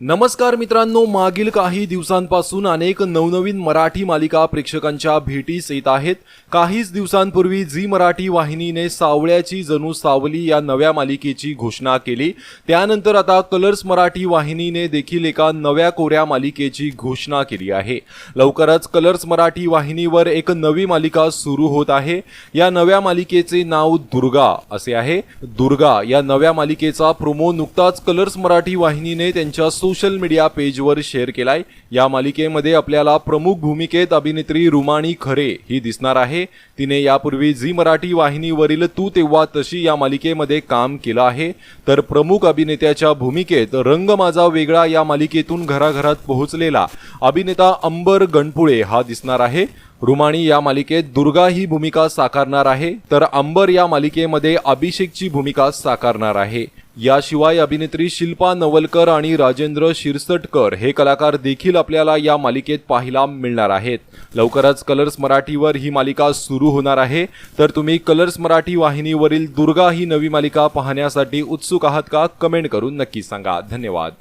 नमस्कार मित्रांनो मागील काही दिवसांपासून अनेक नवनवीन मराठी मालिका प्रेक्षकांच्या भेटीस येत आहेत. काहीच दिवसांपूर्वी झी मराठी वाहिनीने सावळ्याची जणू सावली या नव्या मालिकेची घोषणा केली. त्यानंतर आता कलर्स मराठी वाहिनीने देखील एका नव्या कोऱ्या मालिकेची घोषणा केली आहे. लवकरच कलर्स मराठी वाहिनीवर एक नवी मालिका सुरू होत आहे. या नव्या मालिकेचे नाव दुर्गा असे आहे. दुर्गा या नव्या मालिकेचा प्रोमो नुकताच कलर्स मराठी वाहिनीने त्यांच्या सोशल मीडिया पेजवर शेअर केलाय. या मालिकेमध्ये आपल्याला प्रमुख भूमिकेत अभिनेत्री रुमाणी खरे ही दिसणार आहे. तिने यापूर्वी झी मराठी वाहिनीवरील तू तेव्हा तशी या मालिकेमध्ये काम केलं आहे. तर प्रमुख अभिनेत्याच्या भूमिकेत रंग माझा वेगळा या मालिकेतून घराघरात पोहोचलेला अभिनेता अंबर गणपुळे हा दिसणार आहे. रुमाणी या मालिकेत दुर्गा ही भूमिका साकारणार आहे. तर अंबर या मालिकेमध्ये अभिषेकची भूमिका साकारणार आहे. याशिवाय अभिनेत्री शिल्पा नवलकर आणि राजेंद्र शिरसटकर हे कलाकार देखील आपल्याला या मालिकेत पाहायला मिळणार आहेत. लवकरच कलर्स मराठीवर ही मालिका सुरू होणार आहे. तर तुम्ही कलर्स मराठी वाहिनीवरील दुर्गा ही नवी मालिका पाहण्यासाठी उत्सुक आहात का? कमेंट करून नक्की सांगा. धन्यवाद.